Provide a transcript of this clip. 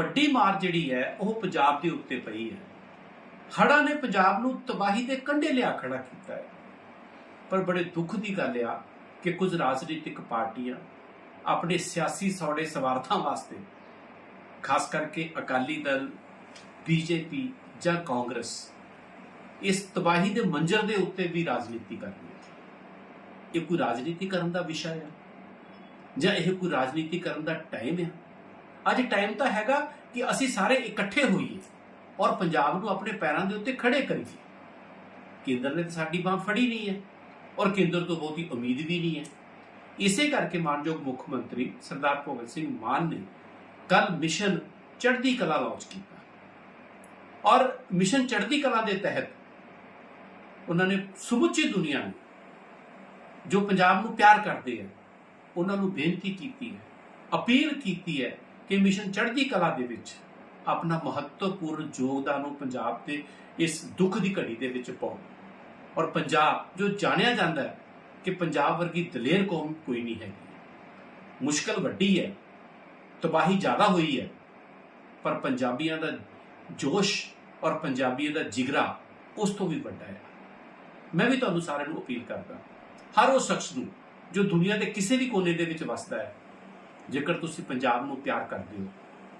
ਵੱਡੀ ਮਾਰ ਜਿਹੜੀ ਹੈ, ਉਹ ਪੰਜਾਬ ਦੇ ਉੱਤੇ ਪਈ ਹੈ। ਹੜ੍ਹਾਂ ਨੇ ਪੰਜਾਬ ਨੂੰ ਤਬਾਹੀ ਦੇ ਕੰਢੇ ਲਿਆ ਖੜਾ ਕੀਤਾ ਹੈ। ਪਰ ਬੜੇ ਦੁੱਖ ਦੀ ਗੱਲ ਆ ਕਿ ਕੁਝ ਰਾਜਨੀਤਿਕ ਪਾਰਟੀਆਂ ਆਪਣੇ ਸਿਆਸੀ ਸੌੜੇ ਸਵਾਰਥਾਂ ਵਾਸਤੇ, ਖਾਸ ਕਰਕੇ ਅਕਾਲੀ ਦਲ, ਬੀਜੇਪੀ ਜਾਂ ਕਾਂਗਰਸ, ਇਸ ਤਬਾਹੀ ਦੇ ਮੰਜ਼ਰ ਦੇ ਉੱਤੇ ਵੀ ਰਾਜਨੀਤੀ ਕਰਦੀ ਹੈ। ਇਹ ਕੋਈ ਰਾਜਨੀਤੀ ਕਰਨ ਦਾ ਵਿਸ਼ਾ ਹੈ ਜਾਂ ਇਹ ਕੋਈ ਰਾਜਨੀਤੀ ਕਰਨ ਦਾ ਟਾਈਮ ਹੈ ਅੱਜ ਟਾਈਮ ਤਾਂ ਹੈਗਾ ਕਿ ਅਸੀਂ ਸਾਰੇ ਇਕੱਠੇ ਹੋਈਏ ਔਰ ਪੰਜਾਬ ਨੂੰ ਆਪਣੇ ਪੈਰਾਂ ਦੇ ਉੱਤੇ ਖੜੇ ਕਰੀਏ। ਕੇਂਦਰ ਨੇ ਤਾਂ ਸਾਡੀ ਬਾਹ ਫੜੀ ਨਹੀਂ ਹੈ ਔਰ ਕੇਂਦਰ ਤੋਂ ਬਹੁਤੀ ਉਮੀਦ ਵੀ ਨਹੀਂ ਹੈ। ਇਸੇ ਕਰਕੇ ਮਾਨਯੋਗ ਮੁੱਖ ਮੰਤਰੀ ਸਰਦਾਰ ਭਗਤ ਸਿੰਘ ਮਾਨ ਨੇ ਕੱਲ ਮਿਸ਼ਨ ਚੜ੍ਹਦੀ ਕਲਾ ਲਾਂਚ ਕੀਤਾ। ਔਰ ਮਿਸ਼ਨ ਚੜ੍ਹਦੀ ਕਲਾ ਦੇ ਤਹਿਤ ਉਹਨਾਂ ਨੇ ਸਮੁੱਚੀ ਦੁਨੀਆ ਨੂੰ ਜੋ ਪੰਜਾਬ ਨੂੰ ਪਿਆਰ ਕਰਦੇ ਆ, ਉਹਨਾਂ ਨੂੰ ਬੇਨਤੀ ਕੀਤੀ ਹੈ, ਅਪੀਲ ਕੀਤੀ ਹੈ ਕਿ ਮਿਸ਼ਨ ਚੜ੍ਹਦੀ ਕਲਾ ਦੇ ਵਿੱਚ ਆਪਣਾ ਮਹੱਤਵਪੂਰਨ ਯੋਗਦਾਨ ਉਹ ਪੰਜਾਬ ਦੇ ਇਸ ਦੁੱਖ ਦੀ ਘੜੀ ਦੇ ਵਿੱਚ ਪਾਉਣ ਔਰ ਪੰਜਾਬ, ਜੋ ਜਾਣਿਆ ਜਾਂਦਾ ਹੈ ਕਿ ਪੰਜਾਬ ਵਰਗੀ ਦਲੇਰ ਕੌਮ ਕੋਈ ਨਹੀਂ ਹੈਗੀ। ਮੁਸ਼ਕਲ ਵੱਡੀ ਹੈ, ਤਬਾਹੀ ਜ਼ਿਆਦਾ ਹੋਈ ਹੈ, ਪਰ ਪੰਜਾਬੀਆਂ ਦਾ ਜੋਸ਼ ਔਰ ਪੰਜਾਬੀਆਂ ਦਾ ਜਿਗਰਾ ਉਸ ਤੋਂ ਵੀ ਵੱਡਾ ਹੈ। ਮੈਂ ਵੀ ਤੁਹਾਨੂੰ ਸਾਰਿਆਂ ਨੂੰ ਅਪੀਲ ਕਰਦਾ ਹਰ ਉਹ ਸ਼ਖਸ ਨੂੰ ਜੋ ਦੁਨੀਆ ਦੇ ਕਿਸੇ ਵੀ ਕੋਨੇ ਦੇ ਵਿੱਚ ਵਸਦਾ ਹੈ ਜੇਕਰ ਤੁਸੀਂ ਪੰਜਾਬ ਨੂੰ ਪਿਆਰ ਕਰਦੇ ਹੋ